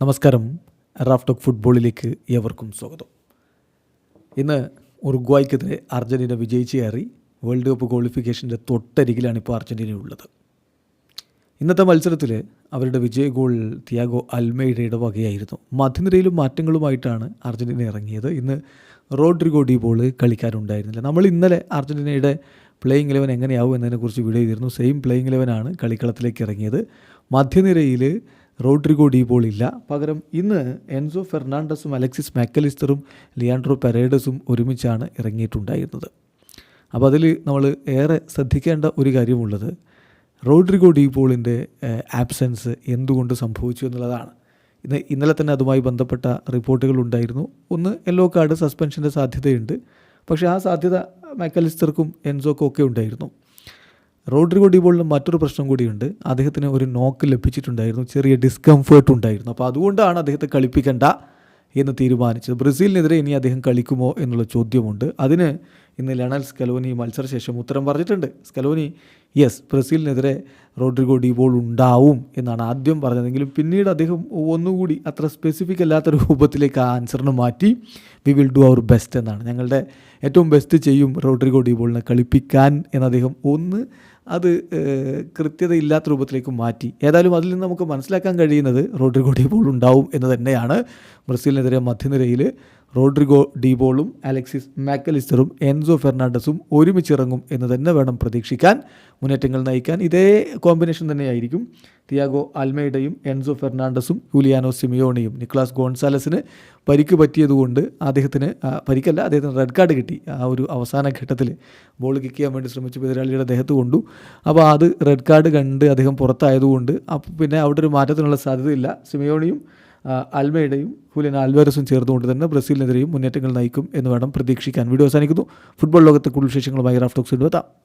നമസ്കാരം. റാഫ്റ്റോക്ക് ഫുട്ബോളിലേക്ക് ഏവർക്കും സ്വാഗതം. ഇന്ന് ഉറുഗ്വായ്ക്കെതിരെ അർജന്റീന വിജയിച്ച് കയറി വേൾഡ് കപ്പ് ക്വാളിഫിക്കേഷന്റെ തൊട്ടരികിലാണ് ഇപ്പോൾ അർജന്റീന ഉള്ളത്. ഇന്നത്തെ മത്സരത്തിൽ അവരുടെ വിജയ ഗോൾ തിയാഗോ അൽമയുടെ വകയായിരുന്നു മധ്യനിരയിലും മാറ്റങ്ങളുമായിട്ടാണ് അർജന്റീന ഇറങ്ങിയത്. ഇന്ന് റോഡ്രിഗോ ഡി ബോൾ കളിക്കാനുണ്ടായിരുന്നില്ല നമ്മൾ ഇന്നലെ അർജന്റീനയുടെ പ്ലേയിങ് ഇലവൻ എങ്ങനെയാവും എന്നതിനെക്കുറിച്ച് വീഡിയോ ചെയ്തിരുന്നു. സെയിം പ്ലേയിങ് ഇലവനാണ് കളിക്കളത്തിലേക്ക് ഇറങ്ങിയത്. മധ്യനിരയിൽ റോഡ്രിഗോ ഡി ബോൾ ഇല്ല പകരം ഇന്ന് എൻസോ ഫെർണാണ്ടസും അലക്സിസ് മാക്കലിസ്റ്ററും ലിയാൻഡ്രോ പെരേഡസും ഒരുമിച്ചാണ് ഇറങ്ങിയിട്ടുണ്ടായിരുന്നത്. അപ്പോൾ അതിൽ നമ്മൾ ഏറെ ശ്രദ്ധിക്കേണ്ട ഒരു കാര്യമുള്ളത് റോഡ്രിഗോ ഡി പോളിന്റെ ആബ്സെൻസ് എന്തുകൊണ്ട് സംഭവിച്ചു എന്നുള്ളതാണ്. ഇന്ന് ഇന്നലെ തന്നെ അതുമായി ബന്ധപ്പെട്ട റിപ്പോർട്ടുകൾ ഉണ്ടായിരുന്നു. ഒന്ന് യെല്ലോ കാർഡ് സസ്പെൻഷന്റെ സാധ്യതയുണ്ട്. പക്ഷേ ആ സാധ്യത മാക്കലിസ്റ്റർക്കും എൻസോക്കും ഒക്കെ ഉണ്ടായിരുന്നു. റോഡ്രിഗോ ഡിബോളിന് മറ്റൊരു പ്രശ്നം കൂടിയുണ്ട്. അദ്ദേഹത്തിന് ഒരു നോക്ക് ലഭിച്ചിട്ടുണ്ടായിരുന്നു. ചെറിയ ഡിസ്കംഫേർട്ട് ഉണ്ടായിരുന്നു. അപ്പോൾ അതുകൊണ്ടാണ് അദ്ദേഹത്തെ കളിപ്പിക്കേണ്ട എന്ന് തീരുമാനിച്ചത്. ബ്രസീലിനെതിരെ ഇനി അദ്ദേഹം കളിക്കുമോ എന്നുള്ള ചോദ്യമുണ്ട്. അതിന് ഇന്ന് ലണൽ സ്കലോനി മത്സരശേഷം ഉത്തരം പറഞ്ഞിട്ടുണ്ട്. സ്കലോനി യെസ് ബ്രസീലിനെതിരെ റോഡ്രിഗോ ഡിബോൾ ഉണ്ടാവും എന്നാണ് ആദ്യം പറഞ്ഞതെങ്കിലും പിന്നീട് അദ്ദേഹം ഒന്നുകൂടി അത്ര സ്പെസിഫിക് അല്ലാത്ത രൂപത്തിലേക്ക് ആ ആൻസറിന് മാറ്റി. We will do our best എന്നാണ്. ഞങ്ങളുടെ ഏറ്റവും ബെസ്റ്റ് ചെയ്യും റോഡ്രിഗോ ഡിബോളിനെ കളിപ്പിക്കാൻ എന്ന് അദ്ദേഹം ഒന്ന് അത് കൃത്യതയില്ലാത്ത രൂപത്തിലേക്ക് മാറ്റി. ഏതായാലും അതിൽ നിന്ന് നമുക്ക് മനസ്സിലാക്കാൻ കഴിയുന്നത് റോഡ്രിഗോ ഡിബോൾ ഉണ്ടാവും എന്ന് തന്നെയാണ്. ബ്രസീലിനെതിരെ മധ്യനിരയിൽ റോഡ്രിഗോ ഡിബോളും അലക്സിസ് മാക്കലിസ്റ്ററും എൻസോ ഫെർണാണ്ടസും ഒരുമിച്ചിറങ്ങും എന്ന് തന്നെ വേണം പ്രതീക്ഷിക്കാൻ. മുന്നേറ്റങ്ങൾ നയിക്കാൻ ഇതേ കോമ്പിനേഷൻ തന്നെയായിരിക്കും. തിയാഗോ അൽമേഡയും എൻസോ ഫെർണാണ്ടസും ഹുലിയാനോ സിമിയോണിയും നിക്ലാസ് ഗോൺസാലസിന് പരിക്ക് പറ്റിയതുകൊണ്ട് അദ്ദേഹത്തിന് പരിക്കല്ല അദ്ദേഹത്തിന് റെഡ് കാർഡ് കിട്ടി. ആ ഒരു അവസാന ഘട്ടത്തിൽ ബോൾ കിക്ക് ചെയ്യാൻ വേണ്ടി ശ്രമിച്ചു എതിരാളിയുടെ ദേഹത്ത് കൊണ്ടു. അപ്പോൾ അത് റെഡ് കാർഡ് കണ്ട് അദ്ദേഹം പുറത്തായതുകൊണ്ട് അപ്പോൾ പിന്നെ അവിടെ ഒരു മാറ്റത്തിനുള്ള സാധ്യതയില്ല. സിമിയോണിയും ആ, ഹുലിൻ ആൽവാരസും ചേർന്നുകൊണ്ട് തന്നെ ബ്രസീലിനെതിരെയും മുന്നേറ്റങ്ങൾ നയിക്കും എന്ന് വേണം പ്രതീക്ഷിക്കാൻ. വീഡിയോ അവസാനിക്കുന്നു. ഫുട്ബോൾ ലോകത്തെ കൂടുതൽ വിശേഷങ്ങളുമായി റാഫ്റ്റോക്സ് എത്താം